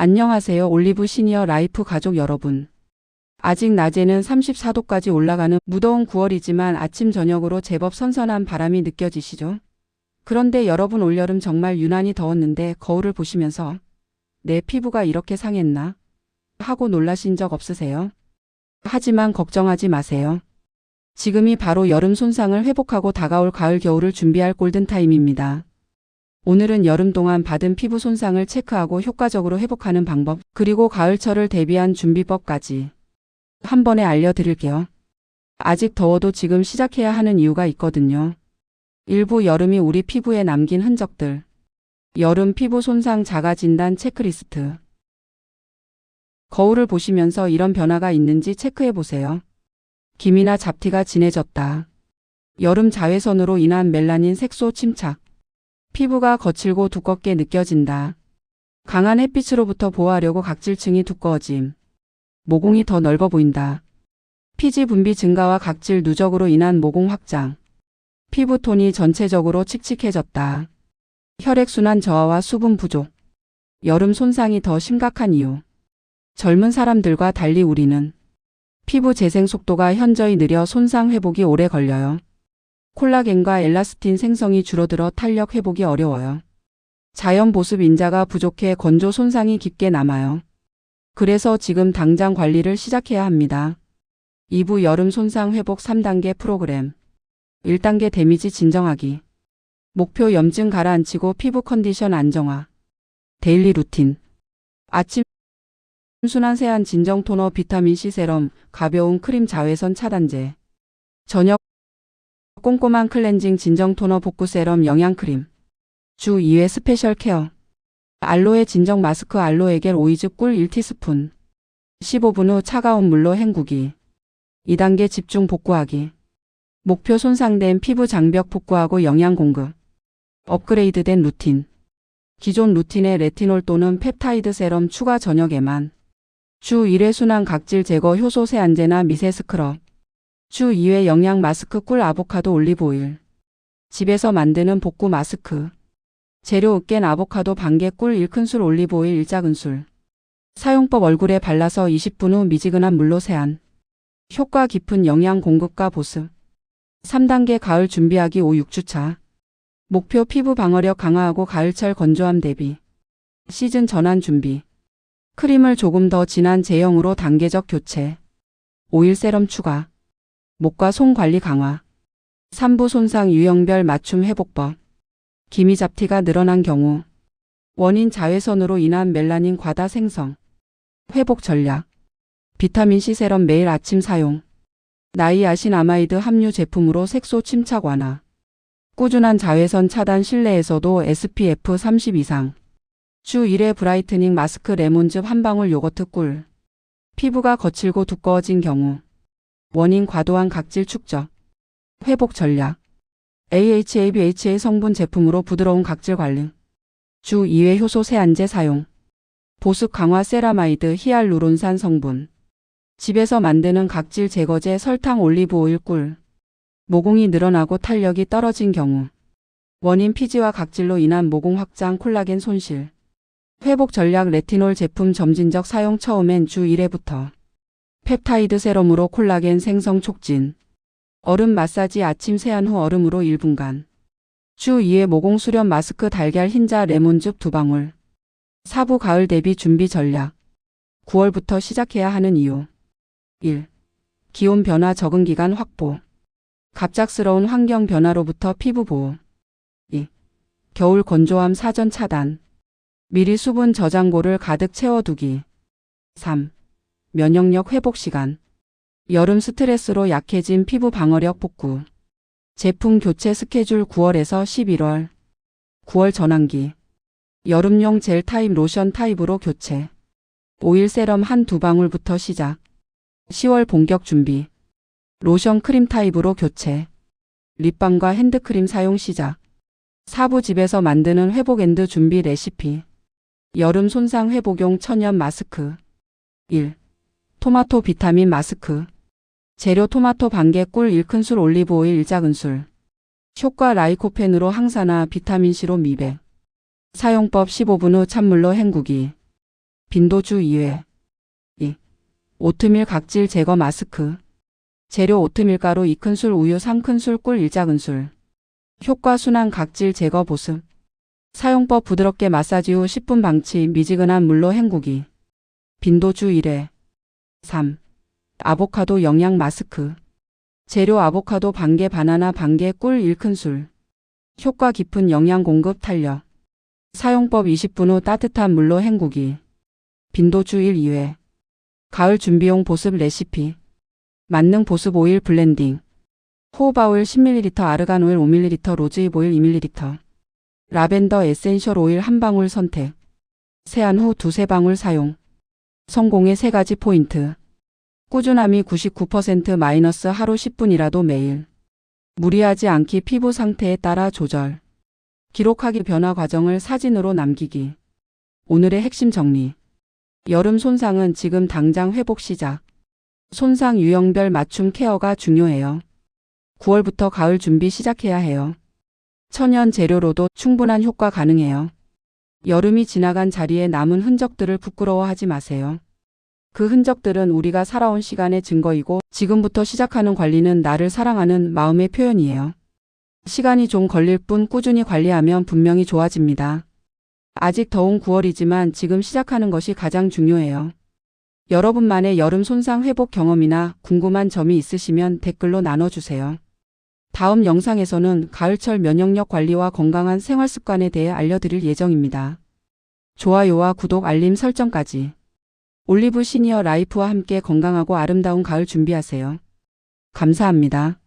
안녕하세요. 올리브 시니어 라이프 가족 여러분. 아직 낮에는 34도까지 올라가는 무더운 9월이지만 아침 저녁으로 제법 선선한 바람이 느껴지시죠? 그런데 여러분 올여름 정말 유난히 더웠는데 거울을 보시면서 내 피부가 이렇게 상했나? 하고 놀라신 적 없으세요? 하지만 걱정하지 마세요. 지금이 바로 여름 손상을 회복하고 다가올 가을 겨울을 준비할 골든타임입니다. 오늘은 여름 동안 받은 피부 손상을 체크하고 효과적으로 회복하는 방법, 그리고 가을철을 대비한 준비법까지 한 번에 알려드릴게요. 아직 더워도 지금 시작해야 하는 이유가 있거든요. 일부 여름이 우리 피부에 남긴 흔적들. 여름 피부 손상 자가 진단 체크리스트. 거울을 보시면서 이런 변화가 있는지 체크해 보세요. 김이나 잡티가 진해졌다. 여름 자외선으로 인한 멜라닌 색소 침착. 피부가 거칠고 두껍게 느껴진다. 강한 햇빛으로부터 보호하려고 각질층이 두꺼워짐. 모공이 더 넓어 보인다. 피지 분비 증가와 각질 누적으로 인한 모공 확장. 피부톤이 전체적으로 칙칙해졌다. 혈액순환 저하와 수분 부족. 여름 손상이 더 심각한 이유. 젊은 사람들과 달리 우리는 피부 재생 속도가 현저히 느려 손상 회복이 오래 걸려요. 콜라겐과 엘라스틴 생성이 줄어들어 탄력 회복이 어려워요. 자연 보습 인자가 부족해 건조 손상이 깊게 남아요. 그래서 지금 당장 관리를 시작해야 합니다. 2부 여름 손상 회복 3단계 프로그램. 1단계 데미지 진정하기. 목표 염증 가라앉히고 피부 컨디션 안정화. 데일리 루틴. 아침 순환 세안 진정 토너 비타민C 세럼, 가벼운 크림 자외선 차단제. 저녁 꼼꼼한 클렌징 진정 토너 복구 세럼 영양 크림. 주 2회 스페셜 케어. 알로에 진정 마스크 알로에 겔 오이즈 꿀 1티스푼. 15분 후 차가운 물로 헹구기. 2단계 집중 복구하기. 목표 손상된 피부 장벽 복구하고 영양 공급. 업그레이드된 루틴. 기존 루틴에 레티놀 또는 펩타이드 세럼 추가 저녁에만. 주 1회 순환 각질 제거 효소 세안제나 미세 스크럽. 주 2회 영양 마스크 꿀 아보카도 올리브 오일. 집에서 만드는 복구 마스크. 재료 으깬 아보카도 반개 꿀 1큰술 올리브 오일 1작은술. 사용법 얼굴에 발라서 20분 후 미지근한 물로 세안. 효과 깊은 영양 공급과 보습. 3단계 가을 준비하기 5, 6주차. 목표 피부 방어력 강화하고 가을철 건조함 대비. 시즌 전환 준비. 크림을 조금 더 진한 제형으로 단계적 교체. 오일 세럼 추가. 목과 손 관리 강화. 3부 손상 유형별 맞춤 회복법. 기미 잡티가 늘어난 경우. 원인 자외선으로 인한 멜라닌 과다 생성. 회복 전략. 비타민C 세럼 매일 아침 사용. 나이 아신 아마이드 함유 제품으로 색소 침착 완화. 꾸준한 자외선 차단 실내에서도 SPF 30 이상. 주 1회 브라이트닝 마스크 레몬즙 한 방울 요거트 꿀. 피부가 거칠고 두꺼워진 경우. 원인 과도한 각질 축적. 회복 전략. AHA, BHA 성분 제품으로 부드러운 각질 관리. 주 2회 효소 세안제 사용. 보습 강화 세라마이드 히알루론산 성분. 집에서 만드는 각질 제거제 설탕 올리브 오일 꿀. 모공이 늘어나고 탄력이 떨어진 경우. 원인 피지와 각질로 인한 모공 확장 콜라겐 손실. 회복 전략 레티놀 제품 점진적 사용 처음엔 주 1회부터. 펩타이드 세럼으로 콜라겐 생성 촉진. 얼음 마사지 아침 세안 후 얼음으로 1분간. 주 2회 모공 수렴 마스크 달걀 흰자 레몬즙 2방울. 사부 가을 대비 준비 전략. 9월부터 시작해야 하는 이유. 1. 기온 변화 적응 기간 확보. 갑작스러운 환경 변화로부터 피부 보호. 2. 겨울 건조함 사전 차단. 미리 수분 저장고를 가득 채워두기. 3. 면역력 회복 시간. 여름 스트레스로 약해진 피부 방어력 복구. 제품 교체 스케줄 9월에서 11월. 9월 전환기. 여름용 젤 타입 로션 타입으로 교체. 오일 세럼 한 두 방울부터 시작. 10월 본격 준비. 로션 크림 타입으로 교체. 립밤과 핸드크림 사용 시작. 사부 집에서 만드는 회복 앤드 준비 레시피. 여름 손상 회복용 천연 마스크. 1. 토마토 비타민 마스크. 재료 토마토 반개 꿀 1큰술 올리브 오일 1작은술. 효과 라이코펜으로 항산화 비타민C로 미백. 사용법 15분 후 찬물로 헹구기. 빈도주 2회. 2. 오트밀 각질 제거 마스크. 재료 오트밀 가루 2큰술 우유 3큰술 꿀 1작은술. 효과 순한 각질 제거 보습. 사용법 부드럽게 마사지 후 10분 방치 미지근한 물로 헹구기. 빈도주 1회. 3. 아보카도 영양 마스크. 재료 아보카도 반개 바나나 반개 꿀 1큰술. 효과 깊은 영양 공급 탄력. 사용법 20분 후 따뜻한 물로 헹구기. 빈도 주 1, 2회. 가을 준비용 보습 레시피. 만능 보습 오일 블렌딩. 호호바 오일 10ml, 아르간 오일 5ml, 로즈잎 오일 2ml. 라벤더 에센셜 오일 한 방울 선택. 세안 후 두세 방울 사용. 성공의 세 가지 포인트. 꾸준함이 99% 마이너스 하루 10분이라도 매일. 무리하지 않기 피부 상태에 따라 조절. 기록하기 변화 과정을 사진으로 남기기. 오늘의 핵심 정리. 여름 손상은 지금 당장 회복 시작. 손상 유형별 맞춤 케어가 중요해요. 9월부터 가을 준비 시작해야 해요. 천연 재료로도 충분한 효과 가능해요. 여름이 지나간 자리에 남은 흔적들을 부끄러워하지 마세요. 그 흔적들은 우리가 살아온 시간의 증거이고 지금부터 시작하는 관리는 나를 사랑하는 마음의 표현이에요. 시간이 좀 걸릴 뿐 꾸준히 관리하면 분명히 좋아집니다. 아직 더운 9월이지만 지금 시작하는 것이 가장 중요해요. 여러분만의 여름 손상 회복 경험이나 궁금한 점이 있으시면 댓글로 나눠주세요. 다음 영상에서는 가을철 면역력 관리와 건강한 생활 습관에 대해 알려드릴 예정입니다. 좋아요와 구독 알림 설정까지. 올리브 시니어 라이프와 함께 건강하고 아름다운 가을 준비하세요. 감사합니다.